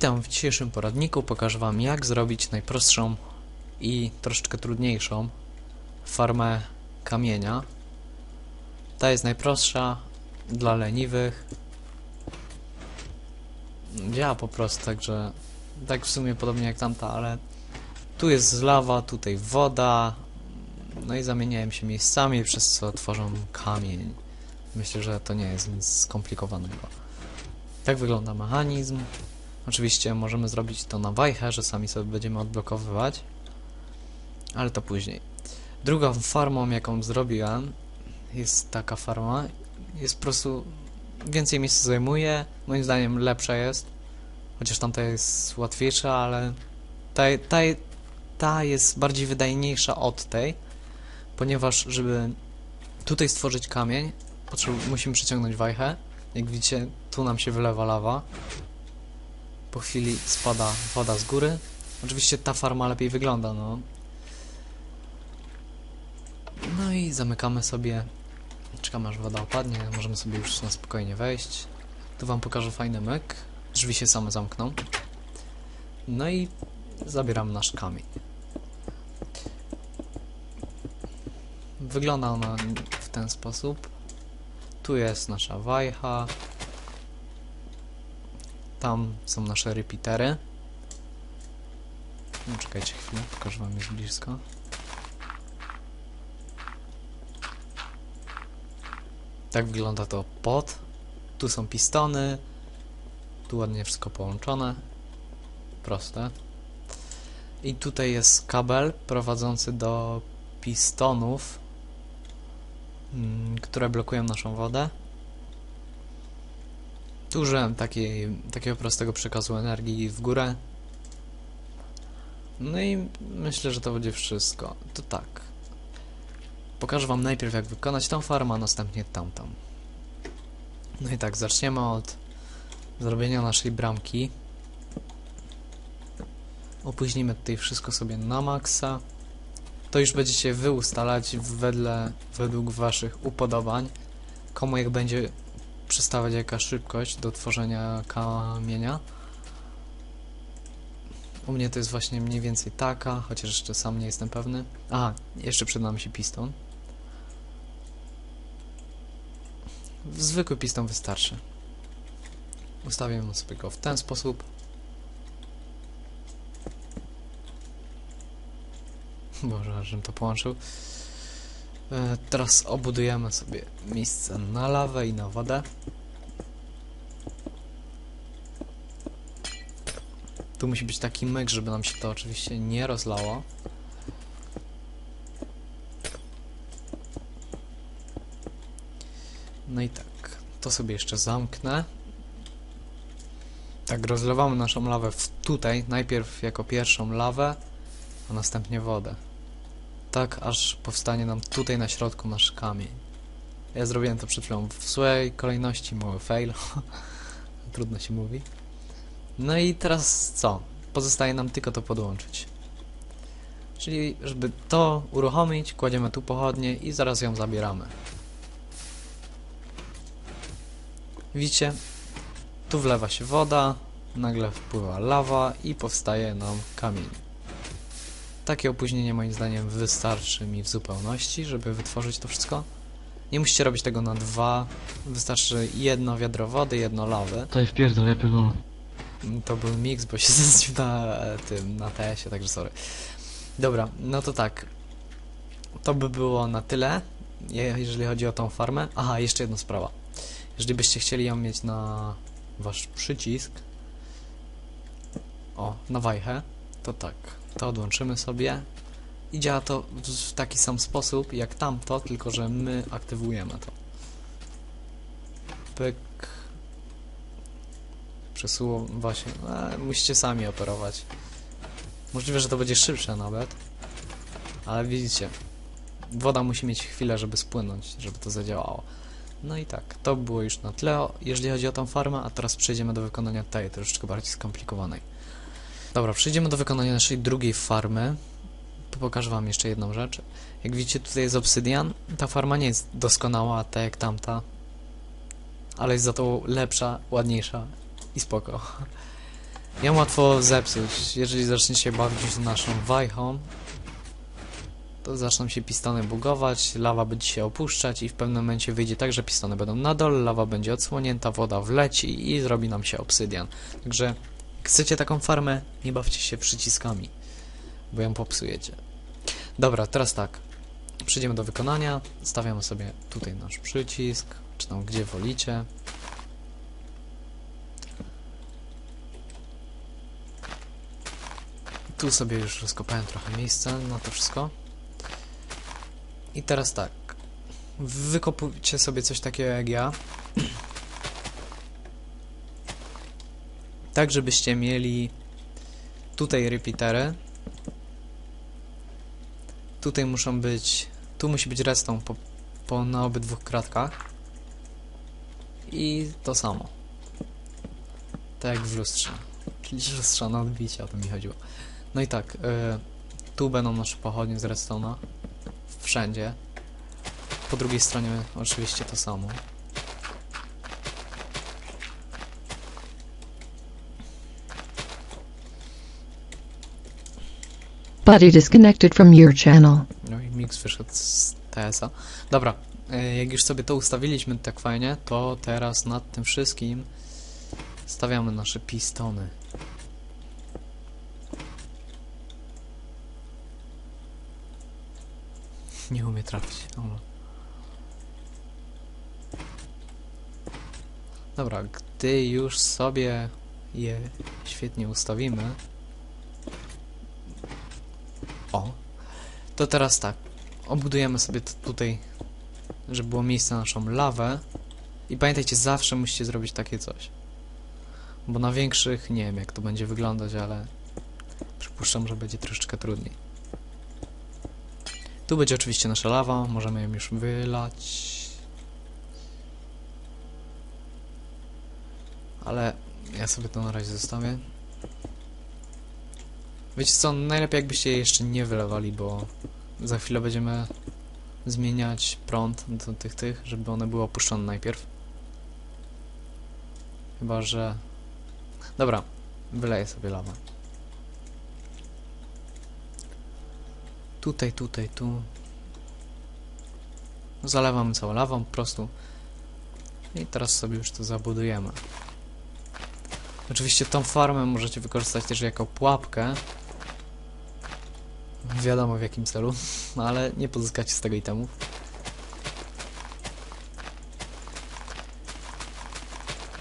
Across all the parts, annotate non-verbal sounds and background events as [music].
Witam w dzisiejszym poradniku. Pokażę Wam jak zrobić najprostszą i troszeczkę trudniejszą farmę kamienia. Ta jest najprostsza dla leniwych. Działa po prostu, także tak w sumie podobnie jak tamta, ale tu jest lawa, tutaj woda. No i zamieniają się miejscami, przez co tworzą kamień. Myślę, że to nie jest nic skomplikowanego. Tak wygląda mechanizm. Oczywiście możemy zrobić to na wajchę, że sami sobie będziemy odblokowywać. Ale to później. Drugą farmą, jaką zrobiłem, jest taka farma. Jest po prostu więcej miejsca zajmuje. Moim zdaniem lepsza jest. Chociaż tamta jest łatwiejsza, ale ta, ta, ta jest bardziej wydajniejsza od tej. Ponieważ, żeby tutaj stworzyć kamień, musimy przyciągnąć wajchę. Jak widzicie, tu nam się wylewa lawa. Po chwili spada woda z góry. Oczywiście ta farma lepiej wygląda, no. No i zamykamy sobie. Czekamy aż woda opadnie, możemy sobie już na spokojnie wejść. Tu wam pokażę fajny myk. Drzwi się same zamkną. No i zabieram nasz kamień. Wygląda ona w ten sposób. Tu jest nasza wajcha. Tam są nasze repeatery. No, czekajcie chwilę, pokażę wam już blisko. Tak wygląda to pod. Tu są pistony. Tu ładnie wszystko połączone. Proste. I tutaj jest kabel prowadzący do pistonów, mm, które blokują naszą wodę. Tu takiej, takiego prostego przekazu energii w górę. No i myślę, że to będzie wszystko. To tak. Pokażę Wam najpierw, jak wykonać tą farmę, a następnie tamtą. No i tak, zaczniemy od zrobienia naszej bramki. Opóźnimy tutaj wszystko sobie na maksa. To już będziecie wy ustalać wedle, według Waszych upodobań. Komu jak będzie przystawać jaka szybkość do tworzenia kamienia. U mnie to jest właśnie mniej więcej taka, chociaż jeszcze sam nie jestem pewny. Aha, jeszcze przed nami się piston. Zwykły piston wystarczy. Ustawiam sobie go w ten sposób. Boże, żebym to połączył. E, Teraz obudujemy sobie miejsce na lawę i na wodę. Tu musi być taki myk, żeby nam się to oczywiście nie rozlało. No i tak, to sobie jeszcze zamknę. Tak, rozlewamy naszą lawę tutaj, najpierw jako pierwszą lawę, a następnie wodę tak aż powstanie nam tutaj na środku nasz kamień. Ja zrobiłem to przed chwilą w złej kolejności, mały fail. [laughs] Trudno się mówi. No i teraz co? Pozostaje nam tylko to podłączyć. Czyli, żeby to uruchomić, kładziemy tu pochodnie i zaraz ją zabieramy. Widzicie? Tu wlewa się woda, nagle wpływa lawa i powstaje nam kamień. Takie opóźnienie moim zdaniem wystarczy mi w zupełności, żeby wytworzyć to wszystko. Nie musicie robić tego na dwa, wystarczy jedno wiadro wody, jedno lawy. To jest pierdol, ja pierdolę. To był mix, bo się [laughs] zesnił na e, tym, na TS-ie, także sorry. Dobra, no to tak. To by było na tyle, je- jeżeli chodzi o tą farmę. Aha, jeszcze jedna sprawa. Jeżeli byście chcieli ją mieć na wasz przycisk, o, na wajchę, to tak, to odłączymy sobie i działa to w taki sam sposób jak tamto, tylko że my aktywujemy to. Pyk. Przesuło właśnie, e, musicie sami operować. Możliwe, że to będzie szybsze nawet, ale widzicie, woda musi mieć chwilę, żeby spłynąć, żeby to zadziałało. No i tak, to było już na tle, jeżeli chodzi o tą farmę, a teraz przejdziemy do wykonania tej, troszeczkę bardziej skomplikowanej. Dobra, przejdziemy do wykonania naszej drugiej farmy. Pokażę wam jeszcze jedną rzecz. Jak widzicie, tutaj jest obsydian. Ta farma nie jest doskonała, tak jak tamta. Ale jest za to lepsza, ładniejsza i spoko. ją łatwo zepsuć. Jeżeli zaczniecie bawić naszą wajchą, to zaczną się pistony bugować, lawa będzie się opuszczać i w pewnym momencie wyjdzie tak, że pistony będą na dole, lawa będzie odsłonięta, woda wleci i zrobi nam się obsydian. Także chcecie taką farmę, nie bawcie się przyciskami, bo ją popsujecie. Dobra, teraz tak. Przejdziemy do wykonania. Stawiamy sobie tutaj nasz przycisk, czy tam gdzie wolicie. Tu sobie już rozkopałem trochę miejsca na to wszystko. I teraz tak. Wykopujcie sobie coś takiego jak ja. Tak, żebyście mieli tutaj repeatery. Tutaj muszą być... Tu musi być redstone po, po, na obydwu kratkach. I to samo. Tak jak w lustrze. Lustrzane odbicie, o to mi chodziło. No i tak, y, tu będą nasze pochodnie z redstone'a. Wszędzie. Po drugiej stronie oczywiście to samo. Buddy disconnected from your channel. No i mix wyszedł z TS-a. Dobra, y, jak już sobie to ustawiliśmy tak fajnie, to teraz nad tym wszystkim stawiamy nasze pistony. Nie umie trafić. Dobra. Dobra, gdy już sobie je świetnie ustawimy. O. To teraz tak. Obudujemy sobie tutaj, żeby było miejsce na naszą lawę. I pamiętajcie, zawsze musicie zrobić takie coś. Bo na większych nie wiem jak to będzie wyglądać, ale przypuszczam, że będzie troszeczkę trudniej. Tu będzie oczywiście nasza lawa, możemy ją już wylać. Ale ja sobie to na razie zostawię. Wiecie co, najlepiej jakbyście je jeszcze nie wylewali, bo za chwilę będziemy zmieniać prąd do tych tych, żeby one były opuszczone najpierw. Chyba, że... Dobra, wyleję sobie lawę. Tutaj, tutaj, tu. Zalewamy całą lawą po prostu. I teraz sobie już to zabudujemy. Oczywiście tą farmę możecie wykorzystać też jako pułapkę. Wiadomo w jakim celu, [laughs] ale nie pozyskacie z tego itemów.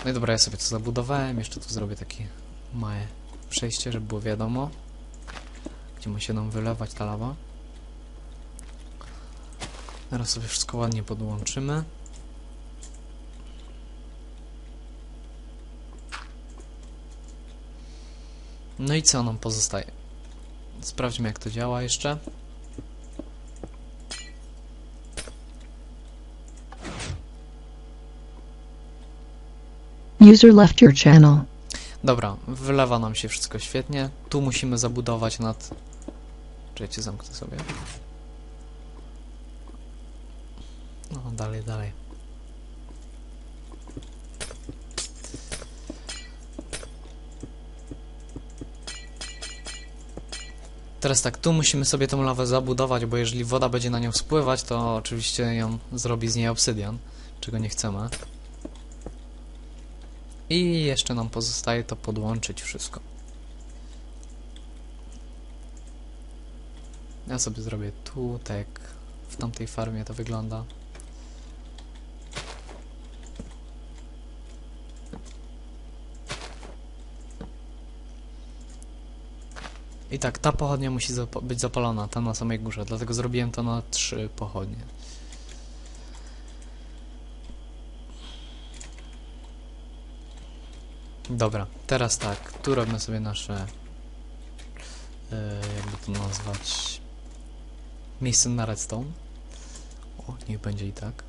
No i dobra, ja sobie to zabudowałem. Jeszcze tu zrobię takie małe przejście, żeby było wiadomo, gdzie ma się nam wylewać ta lawa. Teraz sobie wszystko ładnie podłączymy. No i co nam pozostaje? Sprawdźmy jak to działa jeszcze. User left your channel. Dobra, wylewa nam się wszystko świetnie. Tu musimy zabudować nad... Czekajcie, zamknę sobie. No, dalej, dalej. Teraz tak, tu musimy sobie tą lawę zabudować, bo jeżeli woda będzie na nią spływać, to oczywiście ją zrobi z niej obsydian, czego nie chcemy. I jeszcze nam pozostaje to podłączyć wszystko. Ja sobie zrobię tu, tak w tamtej farmie to wygląda. I tak, ta pochodnia musi zap być zapalona, tam na samej górze, dlatego zrobiłem to na trzy pochodnie. Dobra, teraz tak, tu robimy sobie nasze, e, jakby to nazwać, miejsce na redstone. O, niech będzie i tak.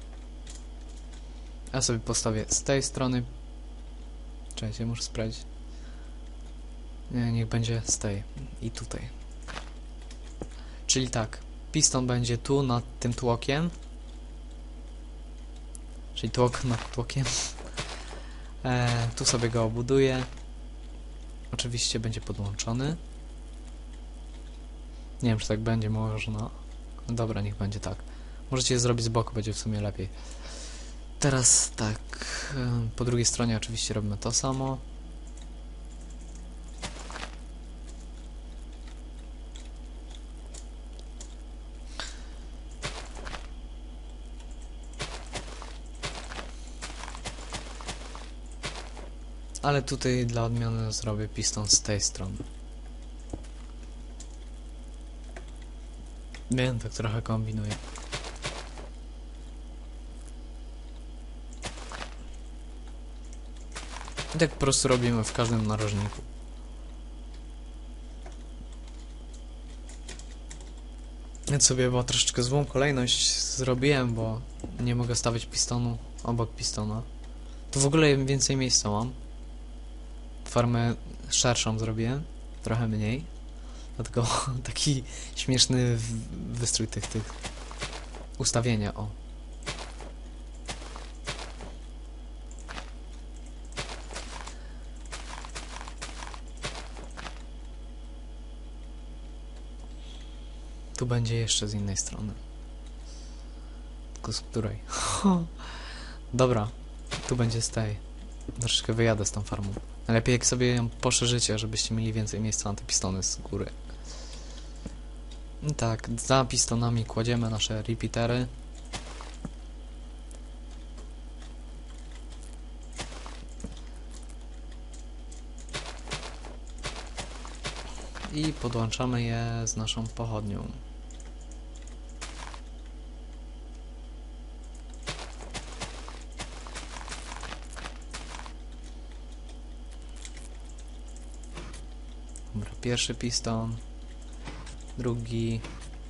Ja sobie postawię z tej strony. Czekajcie, muszę sprawdzić. Nie, niech będzie z tej i tutaj. Czyli tak, piston będzie tu nad tym tłokiem. Czyli tłok nad tłokiem. [laughs] E, tu sobie go obuduję. oczywiście będzie podłączony. Nie wiem, czy tak będzie, można. Dobra, niech będzie tak. Możecie je zrobić z boku, będzie w sumie lepiej. Teraz tak, em, po drugiej stronie oczywiście robimy to samo. Ale tutaj dla odmiany zrobię piston z tej strony. Wiem, tak trochę kombinuję. I tak po prostu robimy w każdym narożniku. Więc sobie chyba troszeczkę złą kolejność zrobiłem, bo nie mogę stawiać pistonu obok pistona. Tu w ogóle więcej miejsca mam. Farmę szerszą zrobiłem, trochę mniej. Dlatego [laughs] taki śmieszny wystrój tych, tych ustawienia, o. Tu będzie jeszcze z innej strony. Tylko z której? [laughs] Dobra, tu będzie z tej. Troszeczkę wyjadę z tą farmą. Lepiej jak sobie ją poszerzycie, żebyście mieli więcej miejsca na te pistony z góry. I Tak, za pistonami kładziemy nasze repeatery. I podłączamy je z naszą pochodnią. Dobra, pierwszy piston, drugi,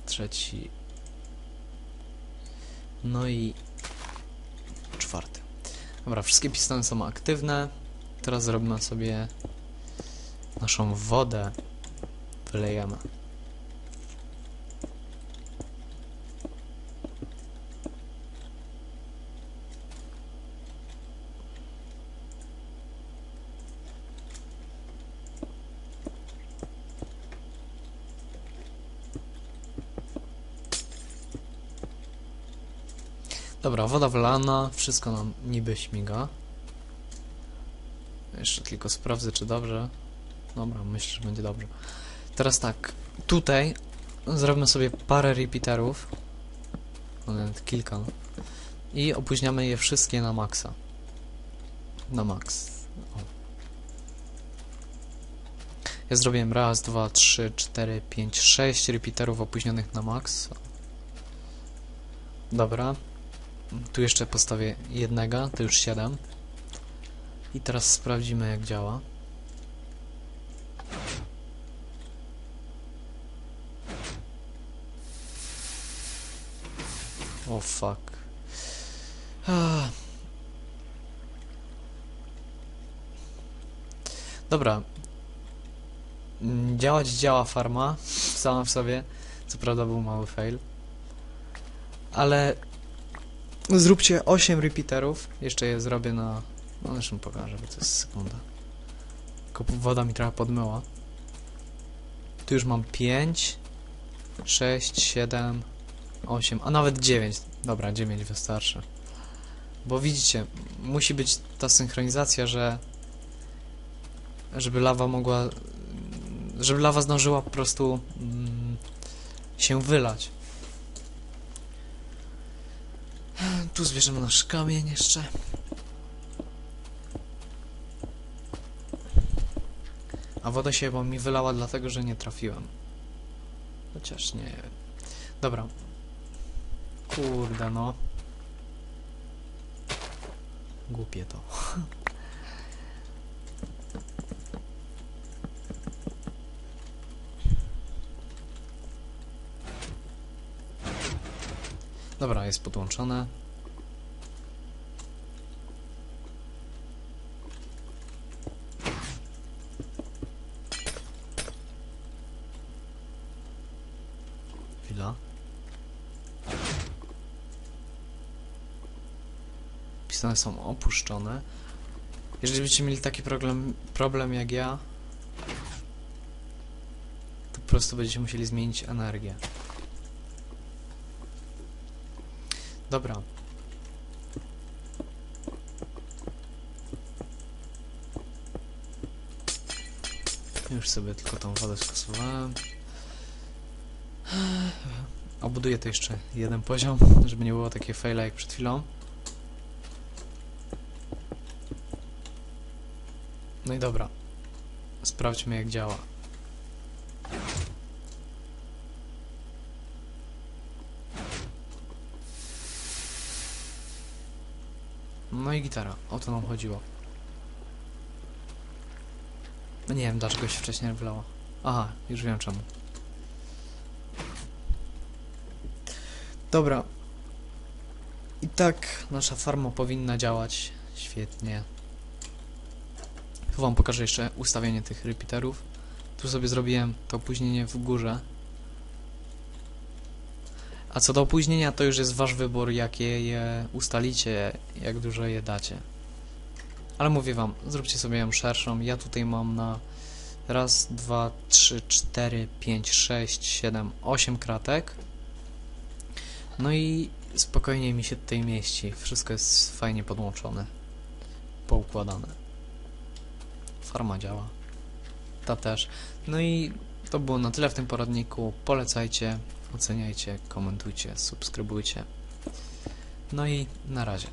trzeci, no i czwarty. Dobra, wszystkie pistony są aktywne. Teraz zrobimy sobie naszą wodę. Wylejemy. Dobra, woda wlana, wszystko nam niby śmiga. Jeszcze tylko sprawdzę, czy dobrze. Dobra, myślę, że będzie dobrze. Teraz tak, tutaj zrobimy sobie parę repeaterów. No, Nawet kilka. I opóźniamy je wszystkie na maksa. Na max. O. Ja zrobiłem raz, dwa, trzy, cztery, pięć, sześć repeaterów opóźnionych na max. Dobra. Tu jeszcze postawię jednego, to już siedem. I teraz sprawdzimy jak działa. O fuck. Ah. Dobra. Mm, Działać działa farma sama w sobie. Co prawda był mały fail. Ale zróbcie 8 repeaterów. Jeszcze je zrobię na... No zresztą pokażę, bo to jest sekunda. Tylko woda mi trochę podmyła. Tu już mam 5, 6, 7, 8, a nawet 9. Dobra, 9 wystarczy. Bo widzicie, musi być ta synchronizacja, że żeby lawa mogła żeby lawa zdążyła po prostu mm, się wylać. Tu zbierzemy nasz kamień jeszcze. A woda się chyba mi wylała dlatego, że nie trafiłem. Chociaż nie. Dobra. Kurde no. Głupie to. Dobra, jest podłączone. Pistony są opuszczone. Jeżeli będziecie mieli taki problem, problem jak ja, prostu będziecie musieli zmienić energię. Dobra. Już sobie tylko tą wodę skasowałem. Obuduję to jeszcze jeden poziom, żeby nie było takie faile jak przed chwilą. No i dobra. Sprawdźmy jak działa. No i gitara. O to nam chodziło. No nie wiem dlaczego się wcześniej nie wylało. Aha, już wiem czemu. Dobra. I tak nasza farma powinna działać świetnie. Tu wam pokażę jeszcze ustawienie tych repeaterów. Tu sobie zrobiłem to opóźnienie w górze. A co do opóźnienia, to już jest wasz wybór, jakie je ustalicie, jak dużo je dacie. Ale mówię wam, zróbcie sobie ją szerszą. Ja tutaj mam na raz, dwa, trzy, cztery, pięć, sześć, siedem, osiem kratek. No i spokojnie mi się tutaj mieści. Wszystko jest fajnie podłączone. Poukładane. Farma działa. Ta też. No i to było na tyle w tym poradniku. Polecajcie, oceniajcie, komentujcie, subskrybujcie. No i na razie.